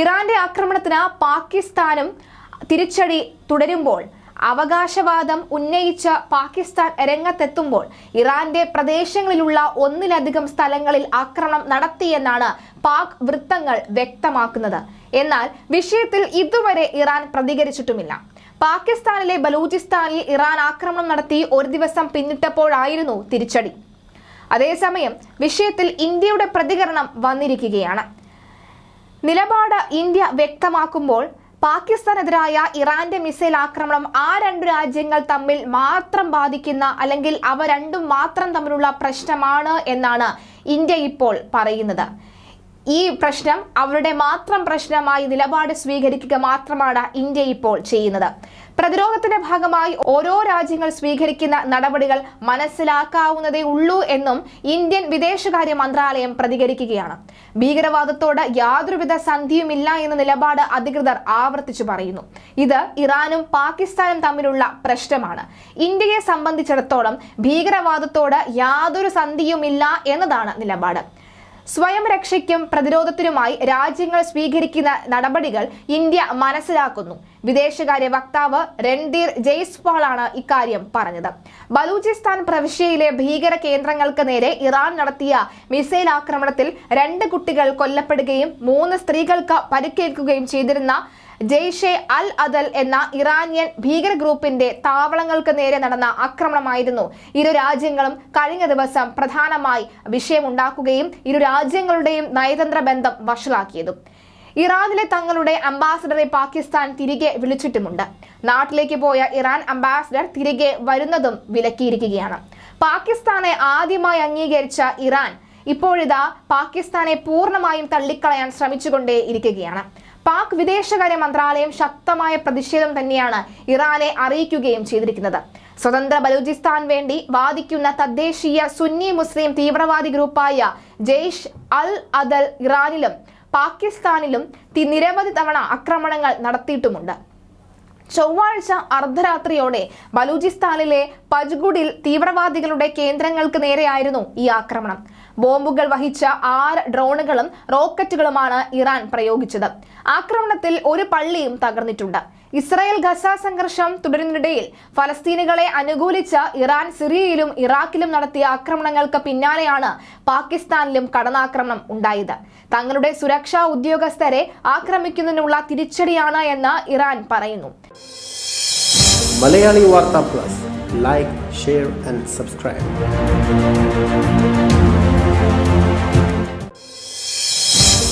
ഇറാന്റെ ആക്രമണത്തിന് പാകിസ്ഥാനും തിരിച്ചടി തുടരുമ്പോൾ അവകാശവാദം ഉന്നയിച്ച പാകിസ്ഥാൻ രംഗത്തെത്തുമ്പോൾ ഇറാന്റെ പ്രദേശങ്ങളിലുള്ള ഒന്നിലധികം സ്ഥലങ്ങളിൽ ആക്രമണം നടത്തിയെന്നാണ് പാക് വൃത്തങ്ങൾ വ്യക്തമാക്കുന്നത്. എന്നാൽ വിഷയത്തിൽ ഇതുവരെ ഇറാൻ പ്രതികരിച്ചിട്ടുമില്ല. പാകിസ്ഥാനിലെ ബലൂചിസ്ഥാനിൽ ഇറാൻ ആക്രമണം നടത്തി ഒരു ദിവസം പിന്നിട്ടപ്പോഴായിരുന്നു തിരിച്ചടി. അതേസമയം വിഷയത്തിൽ ഇന്ത്യയുടെ പ്രതികരണം വന്നിരിക്കുകയാണ്. നിലപാട് ഇന്ത്യ വ്യക്തമാക്കുമ്പോൾ പാകിസ്ഥാനെതിരായ ഇറാന്റെ മിസൈൽ ആക്രമണം ആ രണ്ട് രാജ്യങ്ങൾ തമ്മിൽ മാത്രം ബാധിക്കുന്ന അല്ലെങ്കിൽ അവ രണ്ടും മാത്രം തമ്മിലുള്ള പ്രശ്നമാണ് എന്നാണ് ഇന്ത്യ ഇപ്പോൾ പറയുന്നത്. ഈ പ്രശ്നം അവരുടെ മാത്രം പ്രശ്നമായി നിലപാട് സ്വീകരിക്കുക മാത്രമാണ് ഇന്ത്യ ഇപ്പോൾ ചെയ്യുന്നത്. പ്രതിരോധത്തിന്റെ ഭാഗമായി ഓരോ രാജ്യങ്ങൾ സ്വീകരിക്കുന്ന നടപടികൾ മനസ്സിലാക്കാവുന്നതേ ഉള്ളൂ എന്നും ഇന്ത്യൻ വിദേശകാര്യ മന്ത്രാലയം പ്രതികരിക്കുകയാണ്. ഭീകരവാദത്തോട് യാതൊരുവിധ സന്ധിയുമില്ല എന്ന നിലപാട് അധികൃതർ ആവർത്തിച്ചു പറയുന്നു. ഇത് ഇറാനും പാകിസ്ഥാനും തമ്മിലുള്ള പ്രശ്നമാണ്. ഇന്ത്യയെ സംബന്ധിച്ചിടത്തോളം ഭീകരവാദത്തോട് യാതൊരു സന്ധിയുമില്ല എന്നതാണ് നിലപാട്. സ്വയം രക്ഷയ്ക്കും പ്രതിരോധത്തിനുമായി രാജ്യങ്ങൾ സ്വീകരിക്കുന്ന നടപടികൾ ഇന്ത്യ മനസ്സിലാക്കുന്നു. വിദേശകാര്യ വക്താവ് രൺധീർ ജയ്സ്വാളാണ് ഇക്കാര്യം പറഞ്ഞത്. ബലൂചിസ്ഥാൻ പ്രവിശ്യയിലെ ഭീകര കേന്ദ്രങ്ങൾക്ക് നേരെ ഇറാൻ നടത്തിയ മിസൈൽ ആക്രമണത്തിൽ രണ്ട് കുട്ടികൾ കൊല്ലപ്പെടുകയും മൂന്ന് സ്ത്രീകൾക്ക് പരിക്കേൽക്കുകയും ചെയ്തിരുന്ന ജെയ്ഷെ അൽ അദൽ എന്ന ഇറാനിയൻ ഭീകര ഗ്രൂപ്പിന്റെ താവളങ്ങൾക്ക് നേരെ നടന്ന ആക്രമണമായിരുന്നു. ഇരു രാജ്യങ്ങളും കഴിഞ്ഞ ദിവസം പ്രധാനമായി വിഷയമുണ്ടാക്കുകയും ഇരു രാജ്യങ്ങളുടെയും നയതന്ത്ര ബന്ധം വഷളാക്കിയതും. ഇറാനിലെ തങ്ങളുടെ അംബാസഡറെ പാകിസ്ഥാൻ തിരികെ വിളിച്ചിട്ടുമുണ്ട്. നാട്ടിലേക്ക് പോയ ഇറാൻ അംബാസഡർ തിരികെ വരുന്നതും വിലക്കിയിരിക്കുകയാണ്. പാകിസ്ഥാനെ ആദ്യമായി അംഗീകരിച്ച ഇറാൻ ഇപ്പോഴിതാ പാകിസ്ഥാനെ പൂർണമായും തള്ളിക്കളയാൻ ശ്രമിച്ചുകൊണ്ടേ ഇരിക്കുകയാണ് പാക് വിദേശകാര്യ മന്ത്രാലയം ശക്തമായ പ്രതിഷേധം തന്നെയാണ് ഇറാനെ അറിയിക്കുകയും ചെയ്തിരിക്കുന്നത്. സ്വതന്ത്ര ബലൂചിസ്ഥാൻ വേണ്ടി വാദിക്കുന്ന തദ്ദേശീയ സുന്നി മുസ്ലിം തീവ്രവാദി ഗ്രൂപ്പായ ജെയ്ഷ് അൽ അദൽ ഇറാനിലും പാകിസ്ഥാനിലും നിരവധി തവണ ആക്രമണങ്ങൾ നടത്തിയിട്ടുമുണ്ട്. ചൊവ്വാഴ്ച അർദ്ധരാത്രിയോടെ ബലൂചിസ്ഥാനിലെ പജ്ഗുഡിൽ തീവ്രവാദികളുടെ കേന്ദ്രങ്ങൾക്ക് നേരെയായിരുന്നു ഈ ആക്രമണം. ബോംബുകൾ വഹിച്ച ആറ് ഡ്രോണുകളും റോക്കറ്റുകളുമാണ് ഇറാൻ പ്രയോഗിച്ചത്. ആക്രമണത്തിൽ ഒരു പള്ളിയും തകർന്നിട്ടുണ്ട്. ഇസ്രായേൽ ഗസ സംഘർഷം തുടരുന്നതിനിടയിൽ ഫലസ്തീനുകളെ അനുകൂലിച്ച ഇറാൻ സിറിയയിലും ഇറാഖിലും നടത്തിയ ആക്രമണങ്ങൾക്ക് പിന്നാലെയാണ് പാകിസ്ഥാനിലും കടന്നാക്രമണം ഉണ്ടായത്. തങ്ങളുടെ സുരക്ഷാ ഉദ്യോഗസ്ഥരെ ആക്രമിക്കുന്നതിനുള്ള തിരിച്ചടിയാണ് എന്ന് ഇറാൻ പറയുന്നു. മലയാളി വാർത്താ plus. Like share and subscribe